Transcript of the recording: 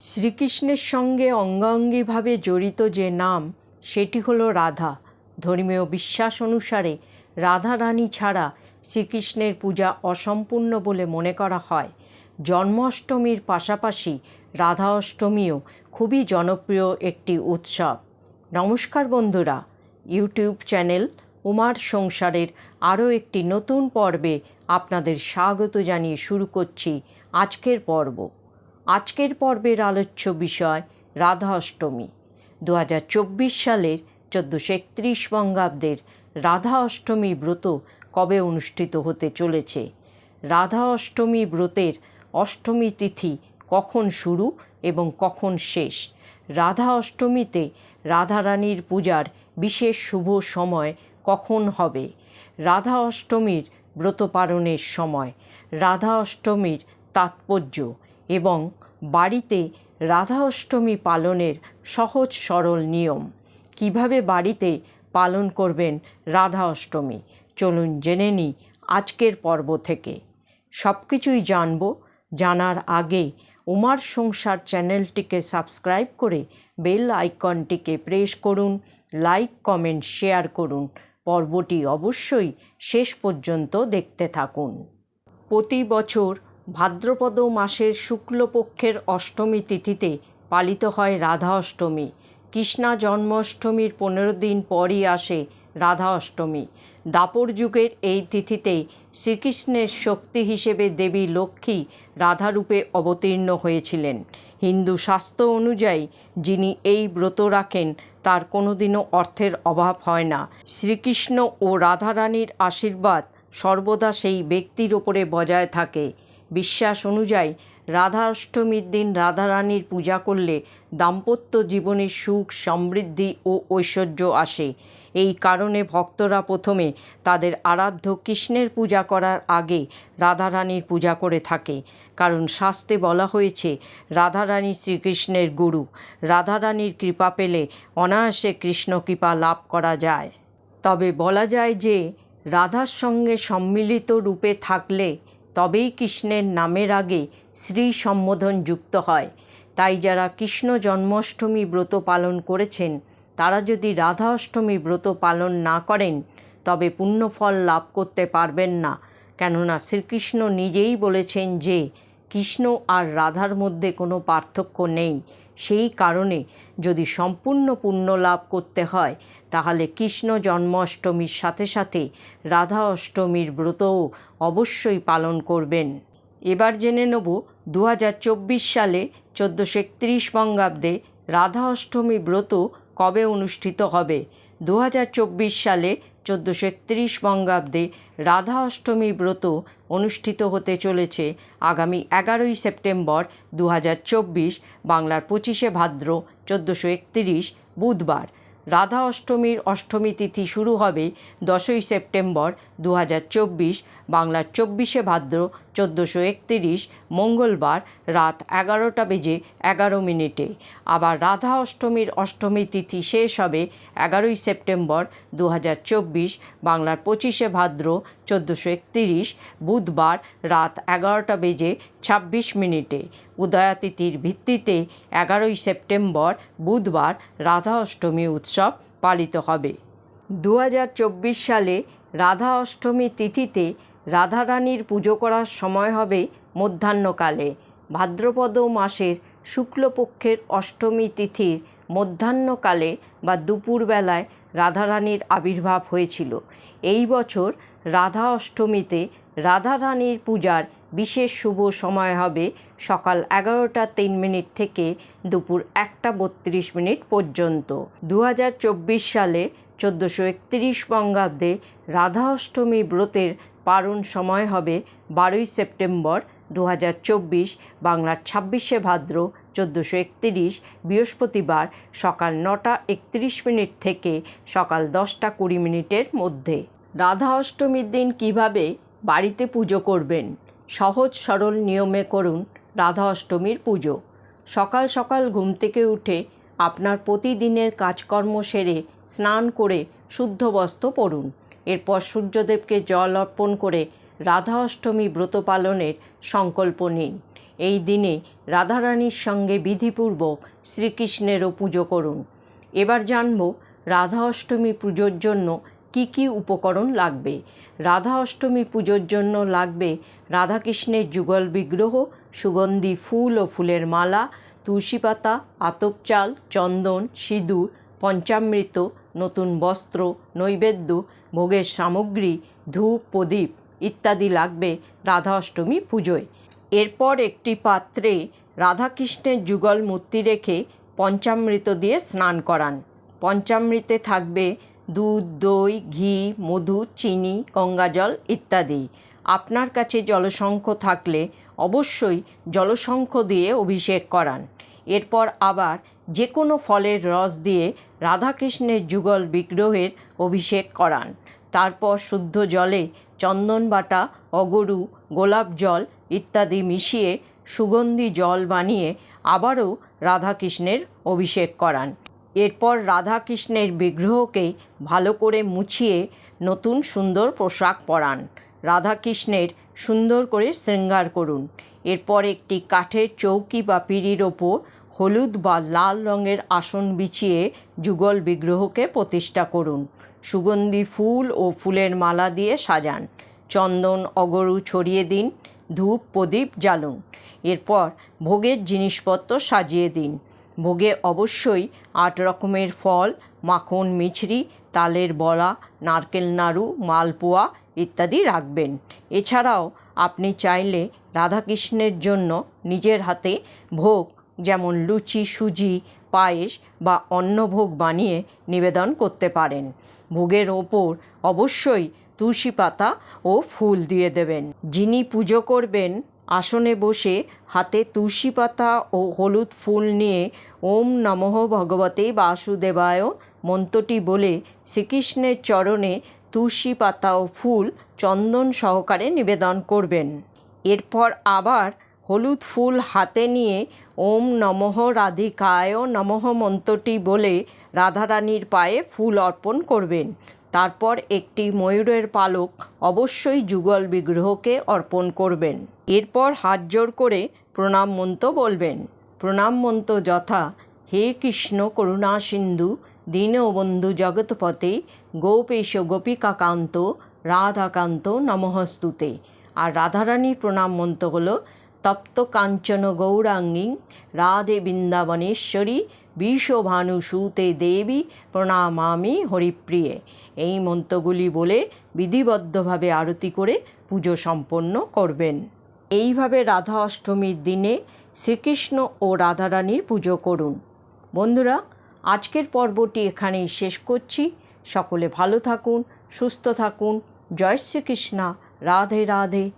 শ্রীকৃষ্ণের সঙ্গে অঙ্গাঙ্গিভাবে জড়িত যে নাম, সেটি হলো রাধা। ধর্মীয় বিশ্বাস অনুসারে রাধা রানী ছাড়া শ্রীকৃষ্ণের পূজা অসম্পূর্ণ বলে মনে করা হয়। জন্মাষ্টমীর পাশাপাশি রাধা অষ্টমীও খুবই জনপ্রিয় একটি উৎসব। নমস্কার বন্ধুরা, ইউটিউব চ্যানেল উমার সংসারের আরও একটি নতুন পর্বে আপনাদের স্বাগত জানিয়ে শুরু করছি আজকের পর্ব। আজকের পর্বের আলোচ্য বিষয় রাধা অষ্টমী দু হাজার চব্বিশ সালের চোদ্দোশো একত্রিশ বঙ্গাব্দের রাধা অষ্টমী ব্রত কবে অনুষ্ঠিত হতে চলেছে? রাধা অষ্টমী ব্রতের অষ্টমী তিথি কখন শুরু এবং কখন শেষ? রাধা অষ্টমীতে রাধারানীর পূজার বিশেষ শুভ সময় কখন হবে? রাধা অষ্টমীর ব্রত পালনের সময় রাধা অষ্টমীর তাৎপর্য এবং বাড়িতে রাধা অষ্টমী পালনের সহজ সরল নিয়ম। কীভাবে বাড়িতে পালন করবেন রাধা অষ্টমী চলুন জেনে নিই আজকের পর্ব থেকে। সব কিছুই জানব। জানার আগে উমার সংসার চ্যানেলটিকে সাবস্ক্রাইব করে বেল আইকনটিকে প্রেস করুন, লাইক, কমেন্ট, শেয়ার করুন। পর্বটি অবশ্যই শেষ পর্যন্ত দেখতে থাকুন। প্রতি বছর ভাদ্রপদ মাসের শুক্লপক্ষের অষ্টমী তিথিতে পালিত হয় রাধা অষ্টমী। কৃষ্ণা জন্মাষ্টমীর পনেরো দিন পরই আসে রাধা অষ্টমী। দাপর যুগের এই তিথিতে শ্রীকৃষ্ণের শক্তি হিসেবে দেবী লক্ষ্মী রাধারূপে অবতীর্ণ হয়েছিলেন। হিন্দু শাস্ত্র অনুযায়ী যিনি এই ব্রত রাখেন, তার কোনোদিনও অর্থের অভাব হয় না। শ্রীকৃষ্ণ ও রাধারানীর আশীর্বাদ সর্বদা সেই ব্যক্তির ওপরে বজায় থাকে। বিশ্বাস অনুযায়ী রাধা অষ্টমীর দিন রাধারানীর পূজা করলে দাম্পত্য জীবনে সুখ, সমৃদ্ধি ও ঐশ্বর্য আসে। এই কারণে ভক্তরা প্রথমে তাদের আরাধ্য কৃষ্ণের পূজা করার আগে রাধারানীর পূজা করে থাকে। কারণ শাস্তে বলা হয়েছে, রাধারানী শ্রীকৃষ্ণের গুরু। রাধারানীর কৃপা পেলে অনায়াসে কৃষ্ণ কৃপা লাভ করা যায়। তবে বলা যায় যে, রাধার সঙ্গে সম্মিলিত রূপে থাকলে তবেই কৃষ্ণের নামের আগে শ্রী সম্বোধন যুক্ত হয়। তাই যারা কৃষ্ণ জন্মাষ্টমী ব্রত পালন করেছেন, তারা যদি রাধা অষ্টমী ব্রত পালন না করেন, তবে পুণ্যফল লাভ করতে পারবেন না। কেননা শ্রীকৃষ্ণ নিজেই বলেছেন যে, কৃষ্ণ আর রাধার মধ্যে কোনো পার্থক্য নেই। সেই কারণে যদি সম্পূর্ণ পুণ্য লাভ করতে হয়, তাহলে কৃষ্ণ জন্মাষ্টমীর সাথে সাথে রাধা অষ্টমীর ব্রতও অবশ্যই পালন করবেন। এবার জেনে নেব দু হাজার চব্বিশ সালে চোদ্দোশো একত্রিশ বঙ্গাব্দে রাধা অষ্টমী ব্রত কবে অনুষ্ঠিত হবে। দু হাজার চব্বিশ সালে চোদ্দোশো একত্রিশ বঙ্গাব্দে রাধা অষ্টমী ব্রত অনুষ্ঠিত হতে চলেছে আগামী এগারোই সেপ্টেম্বর দু হাজার চব্বিশ, বাংলার পঁচিশে ভাদ্র চোদ্দোশো একত্রিশ, বুধবার। রাধা অষ্টমীর অষ্টমী তিথি শুরু হবে দশই সেপ্টেম্বর দু হাজার চব্বিশ, বাংলার চব্বিশে ভাদ্র, চোদ্দোশো একত্রিশ, মঙ্গলবার রাত এগারোটা বেজে এগারো মিনিটে। আবার রাধা অষ্টমীর অষ্টমী তিথি শেষ হবে এগারোই সেপ্টেম্বর দু হাজার চব্বিশ, বাংলার পঁচিশে ভাদ্র চোদ্দোশো একতিরিশ বুধবার রাত এগারোটা বেজে ছাব্বিশ মিনিটে। উদয়াতিথির ভিত্তিতে এগারোই সেপ্টেম্বর বুধবার রাধা অষ্টমী উৎসব পালিত হবে। দু হাজার চব্বিশ সালে রাধা অষ্টমী তিথিতে রাধারানীর পুজো করার সময় হবে মধ্যাহ্নকালে। ভাদ্রপদ মাসের শুক্লপক্ষের অষ্টমী তিথির মধ্যাহ্নকালে বা দুপুরবেলায় রাধারানীর আবির্ভাব হয়েছিল। এই বছর রাধা অষ্টমীতে রাধারানীর পূজার বিশেষ শুভ সময় হবে সকাল এগারোটা তিন মিনিট থেকে দুপুর একটা বত্রিশ মিনিট পর্যন্ত। দু হাজার চব্বিশ সালে চোদ্দোশো একত্রিশ বঙ্গাব্দে রাধা অষ্টমী ব্রতের পারণ সময় হবে বারোই সেপ্টেম্বর দু হাজার চব্বিশ, বাংলার ছাব্বিশে ভাদ্র চোদ্দোশো একতিরিশ বৃহস্পতিবার সকাল নটা একত্রিশ মিনিট থেকে সকাল দশটা কুড়ি মিনিটের মধ্যে। রাধা অষ্টমীর দিন কীভাবে বাড়িতে পুজো করবেন? সহজ সরল নিয়মে করুন রাধা অষ্টমীর পুজো। সকাল সকাল ঘুম থেকে উঠে আপনার প্রতিদিনের কাজকর্ম সেরে স্নান করে শুদ্ধ বস্ত্র পরুন। এরপর সূর্যদেবকে জল অর্পণ করে রাধা অষ্টমী ব্রত পালনের সংকল্প নিন। এই দিনে রাধারানীর সঙ্গে বিধিপূর্বক শ্রীকৃষ্ণেরও পুজো করুন। এবার জানব রাধা অষ্টমী পুজোর জন্য কি কি উপকরণ লাগবে। রাধা অষ্টমী পুজোর জন্য লাগবে রাধাকৃষ্ণের যুগল বিগ্রহ, সুগন্ধি ফুল ও ফুলের মালা, তুলসী পাতা, আতপ চাল, চন্দন, সিঁদুর, পঞ্চামৃত, নতুন বস্ত্র, নৈবেদ্য, ভোগের সামগ্রী, ধূপ, প্রদীপ ইত্যাদি লাগবে রাধা অষ্টমী পুজোয়। এরপর একটি পাত্রে রাধাকৃষ্ণের যুগল মূর্তি রেখে পঞ্চামৃত দিয়ে স্নান করান। পঞ্চামৃতে থাকবে দুধ, দই, ঘি, মধু, চিনি, গঙ্গাজল ইত্যাদি। আপনার কাছে জলশঙ্খ থাকলে অবশ্যই জলশঙ্খ দিয়ে অভিষেক করান। এরপর আবার যে কোনো ফলের রস দিয়ে রাধাকৃষ্ণের যুগল বিগ্রহের অভিষেক করান। তারপর শুদ্ধ জলে চন্দন বাটা, অগরু, গোলাপ জল ইত্যাদি মিশিয়ে সুগন্ধি জল বানিয়ে আবারও রাধাকৃষ্ণের অভিষেক করান। এরপর রাধাকৃষ্ণের বিগ্রহকে ভালো করে মুছিয়ে নতুন সুন্দর পোশাক পরান। রাধাকৃষ্ণের সুন্দর করে শৃঙ্গার করুন। এরপর একটি কাঠের চৌকি বা পিঁড়ির ওপর হলুদ বা লাল রঙের আসন বিছিয়ে যুগল বিগ্রহকে প্রতিষ্ঠা করুন। সুগন্ধি ফুল ও ফুলের মালা দিয়ে সাজান। চন্দন, অগরু ছড়িয়ে দিন, ধূপ, প্রদীপ জ্বালুন। এরপর ভোগের জিনিসপত্র সাজিয়ে দিন। ভোগে অবশ্যই আট রকমের ফল, মাখন, মিছরি, তালের বড়া, নারকেল নাড়ু, মালপোয়া ইত্যাদি রাখবেন। এছাড়াও আপনি চাইলে রাধাকৃষ্ণের জন্য নিজের হাতে ভোগ, যেমন লুচি, সুজি পায়েস বা অন্নভোগ বানিয়ে নিবেদন করতে পারেন। ভোগের ওপর অবশ্যই তুলসী পাতা ও ফুল দিয়ে দেবেন। যিনি পুজো করবেন, আসনে বসে হাতে তুলসী পাতা ও হলুদ ফুল নিয়ে ওম নমঃ ভগবতে বাসুদেবায় মন্ত্রটি বলে শ্রীকৃষ্ণের চরণে তুলসী পাতা ও ফুল চন্দন সহকারে নিবেদন করবেন। এরপর আবার হলুদ ফুল হাতে নিয়ে ওম নমঃ রাধিকায় নমঃ মন্ত্রটি বলে রাধারানীর পায়ে ফুল অর্পণ করবেন। তারপর একটি ময়ূরের পালক অবশ্যই যুগল বিগ্রহকে অর্পণ করবেন। এরপর হাত জোর করে প্রণাম মন্ত্র বলবেন। প্রণাম মন্ত্র যথা। হে কৃষ্ণ করুণা সিন্ধু দীনবন্ধু জগৎপতে গোপেশ গোপিকাকান্ত, রাধাকান্ত নমহস্তুতে আর রাধারানীর প্রণাম মন্ত্র হলো তপ্ত কাঞ্চন গৌরাঙ্গী রাধে বৃন্দাবনেশ্বরী বিশ্বভানুসুতে দেবী প্রণামামি হরিপ্রিয়ে এই মন্ত্রগুলি বলে বিধিবদ্ধভাবে আরতি করে পুজো সম্পন্ন করবেন। এইভাবে রাধা অষ্টমীর দিনে শ্রীকৃষ্ণ ও রাধারানীর পুজো করুন। বন্ধুরা, আজকের পর্বটি এখানেই শেষ করছি। সকলে ভালো থাকুন, সুস্থ থাকুন। জয় শ্রীকৃষ্ণা। রাধে রাধে।